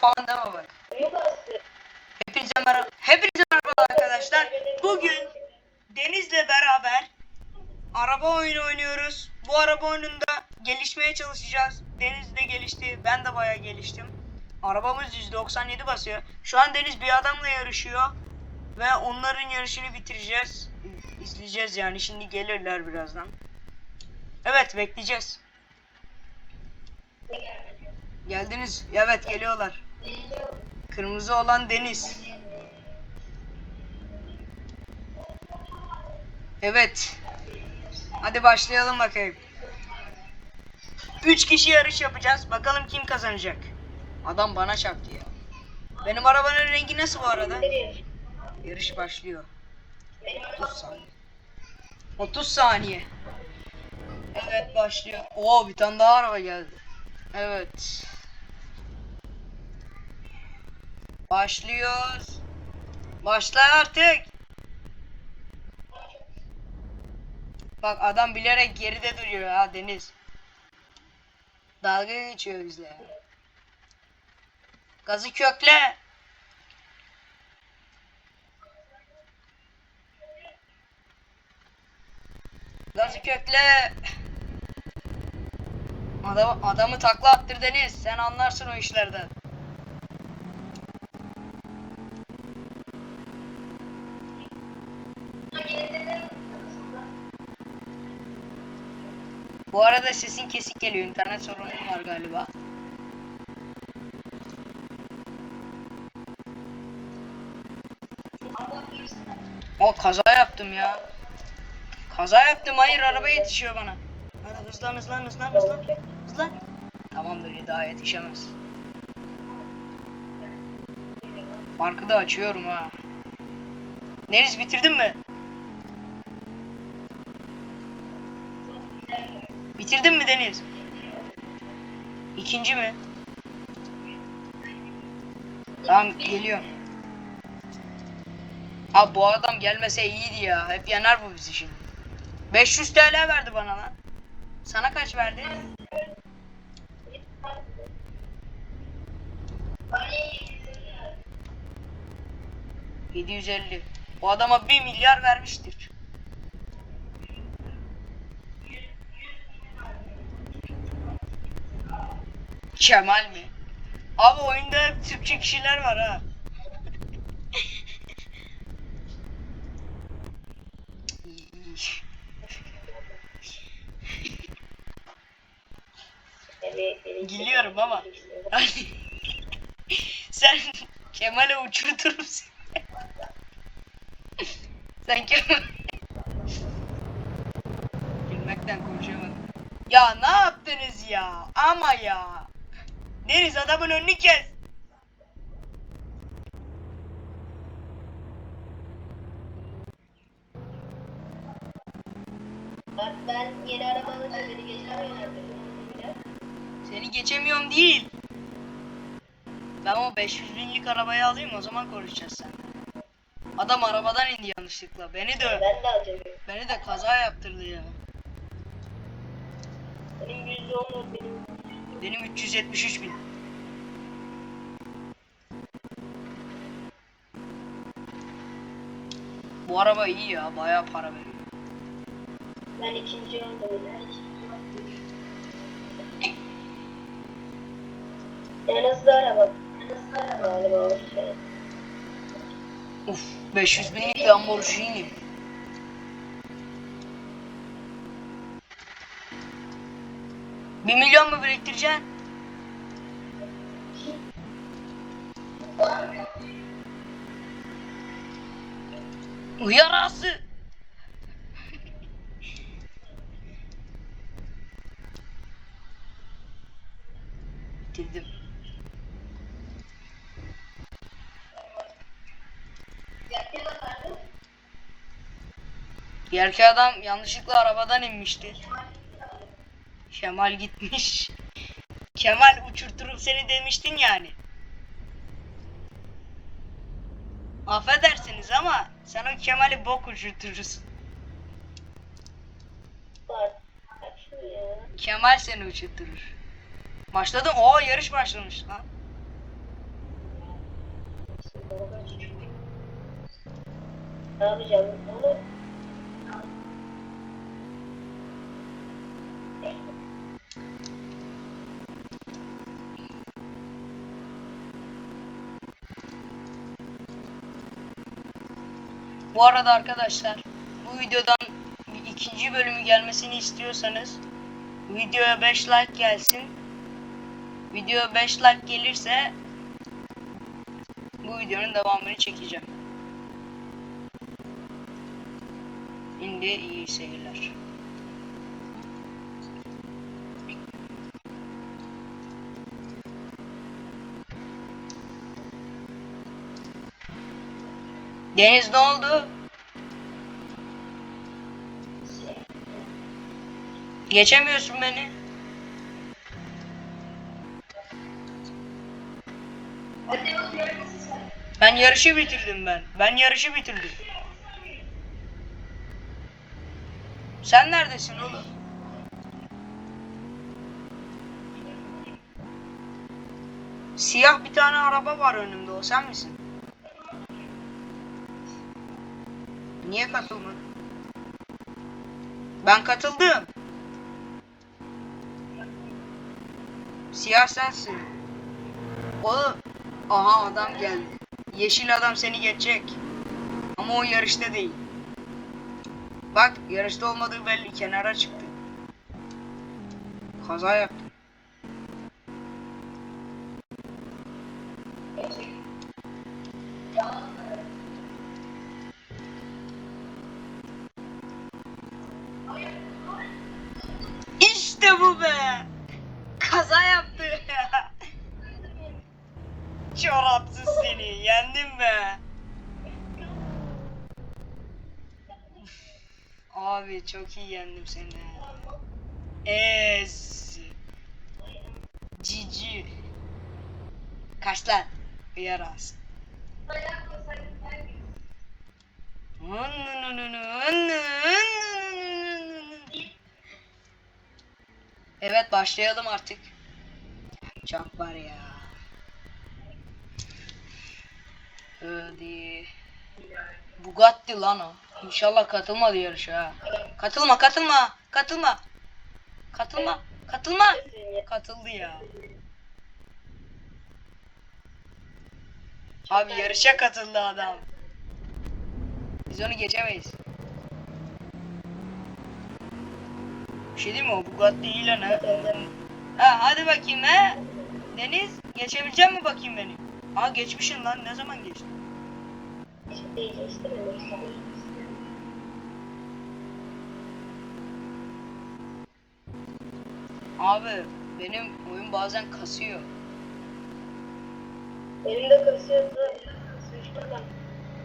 falan deme bak. Hepinize merhaba. Hepinize merhaba arkadaşlar. Bugün Deniz'le beraber araba oyunu oynuyoruz. Bu araba oyununda gelişmeye çalışacağız. Deniz de gelişti. Ben de bayağı geliştim. Arabamız 197 basıyor. Şu an Deniz bir adamla yarışıyor. Ve onların yarışını bitireceğiz. İzleyeceğiz yani. Şimdi gelirler birazdan. Evet bekleyeceğiz. Geldiniz. Evet geliyorlar. Kırmızı olan Deniz. Evet. Hadi başlayalım bakayım. Üç kişi yarış yapacağız. Bakalım kim kazanacak. Adam bana çarptı ya. Benim arabanın rengi nasıl bu arada? Yarış başlıyor. 30 saniye. 30 saniye. Evet başlıyor. Oo bir tane daha araba geldi. Evet. Başlıyoruz. Başla artık. Bak adam bilerek geride duruyor ha Deniz. Dalga geçiyor bizle. Gazı kökle. Gazı kökle. Adam, adamı takla attır Deniz. Sen anlarsın o işlerden. Bu arada sesin kesik geliyor. İnternet sorunum var galiba. O kaza yaptım ya. Kaza yaptım. Hayır araba yetişiyor bana. Hadi hızlan hızlan hızlan hızlan. Hızlan. Tamamdır daha yetişemez. Farkı da açıyorum ha. Deniz bitirdin mi? Bitirdin mi Deniz? İkinci mi? Tamam geliyorum. Abi bu adam gelmese iyiydi ya. Hep yener bu bizi şimdi. 500 TL verdi bana lan. Sana kaç verdi? ...750. O adama 1 milyar vermiştir. Kemal mi? Abi oyunda Türkçe kişiler var ha. Geliyorum ama. Sen Kemal'e uçurturum seni. sen Kemal... Gülmekten konuşamadım. Ya ne yaptınız ya? Ama ya. Deniz adamın önünü kes. Bak ben yeni araba alınca beni geçemiyorum. Seni geçemiyorum değil. Ben o 500 binlik arabayı alayım o zaman konuşacağız sen. Adam arabadan indi yanlışlıkla. Beni de Ben de alacağım. beni de kaza yaptırdı ya. Benim yüzde onu benim. Benim 373 bin. Bu araba iyi ya, bayağı para veriyor. Ben ikinci oldum. En hızlı araba. En hızlı araba galiba şey. Uf, 500 binlik Lamborghini. Bir milyon mu biriktireceksin? Uyarası. Bitirdim. Diğerki adam yanlışlıkla arabadan inmişti. Kemal gitmiş. Kemal uçurturum seni demiştin yani. Affedersiniz ama sen o Kemal'i bok uçurturursun. Kemal seni uçurturur. Başladın. Oo yarış başlamış lan. Ne yapacağım? Onu Bu arada arkadaşlar bu videodan ikinci bölümü gelmesini istiyorsanız videoya 5 like gelsin. Video 5 like gelirse bu videonun devamını çekeceğim. Şimdi iyi seyirler. Deniz ne oldu? Geçemiyorsun beni. Ben yarışı bitirdim ben. Ben yarışı bitirdim. Sen neredesin oğlum? Siyah bir tane araba var önümde o sen misin? Niye katılmadın? Ben katıldım. Siyah sensin. Oğlum. Aha adam geldi. Yeşil adam seni geçecek. Ama o yarışta değil. Bak yarışta olmadığı belli kenara çıktı. Kaza yaptı. Çok iyi yendim seni. Ez. Cici. Kaç lan? Yaras. Evet başlayalım artık. Çok var ya. Hadi. Bugatti lan o. İnşallah katılmadı yarışa. ha. Katılma katılma. Katılma. Katılma. Katılma. Katıldı ya. Abi yarışa katıldı adam. Biz onu geçemeyiz. Bir şey diyeyim mi o Bugatti değil lan ha. Ha hadi bakayım ha. Deniz geçebilecek mi bakayım beni? Aa geçmişsin lan ne zaman geçtin? değil Abi benim oyun bazen kasıyor. Benim de kasıyordu. Sıçtım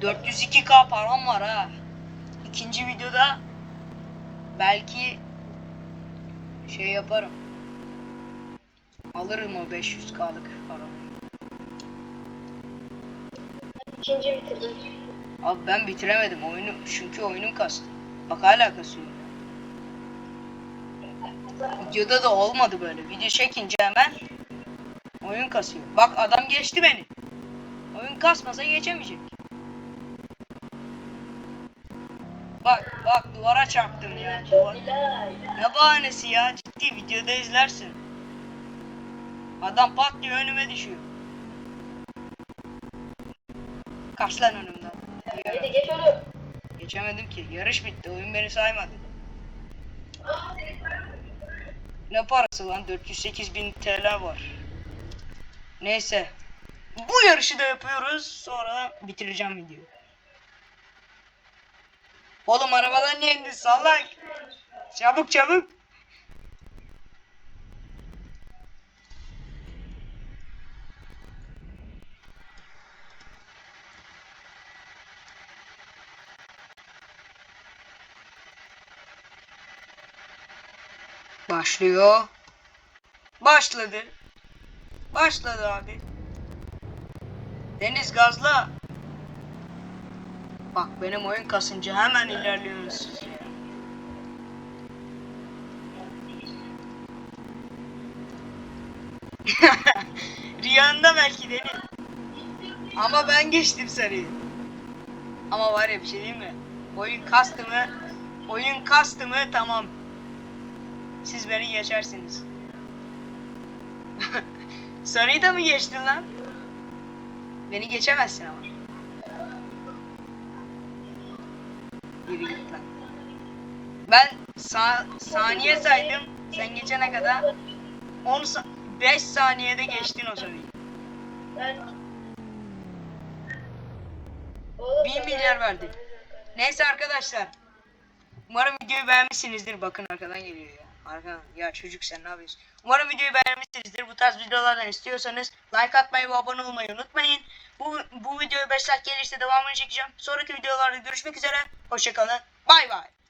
402k param var ha. İkinci videoda belki şey yaparım. Alırım o 500k'lık paramı. İkinci bitirdim. Abi ben bitiremedim oyunu çünkü oyunum kastı. Bak hala kasıyor. Videoda da olmadı böyle. Video çekince hemen oyun kasıyor. Bak adam geçti beni. Oyun kasmasa geçemeyecek. Bak bak duvara çarptım ya. Duvar. Ne bahanesi ya ciddi videoda izlersin. Adam pat diye önüme düşüyor. Kaç lan önümden. Hadi geç oğlum. Geçemedim ki. Yarış bitti. Oyun beni saymadı. Ne parası lan? 408 bin TL var. Neyse. Bu yarışı da yapıyoruz. Sonra bitireceğim videoyu. Oğlum arabadan niye indin? Çabuk çabuk. Başlıyor. Başladı. Başladı abi. Deniz gazla. Bak benim oyun kasınca hemen ilerliyorsunuz siz ya. Rüyanda belki Deniz. Ama ben geçtim sarıyı. Ama var ya bir şey diyeyim mi? Oyun kastı mı? Oyun kastı mı? Tamam. Siz beni geçersiniz. Sarıyı da mı geçtin lan? Beni geçemezsin ama. Yürü git lan. Ben sa saniye saydım. Sen geçene kadar 10 sa 5 saniyede geçtin o sarıyı. 1 milyar verdi. Neyse arkadaşlar. Umarım videoyu beğenmişsinizdir. Bakın arkadan geliyor ya. Arkadan. Ya çocuk sen ne yapıyorsun? Umarım videoyu beğenmişsinizdir. Bu tarz videolardan istiyorsanız like atmayı ve abone olmayı unutmayın. Bu, bu videoyu 5 saat gelirse devamını çekeceğim. Sonraki videolarda görüşmek üzere. Hoşçakalın. Bay bay.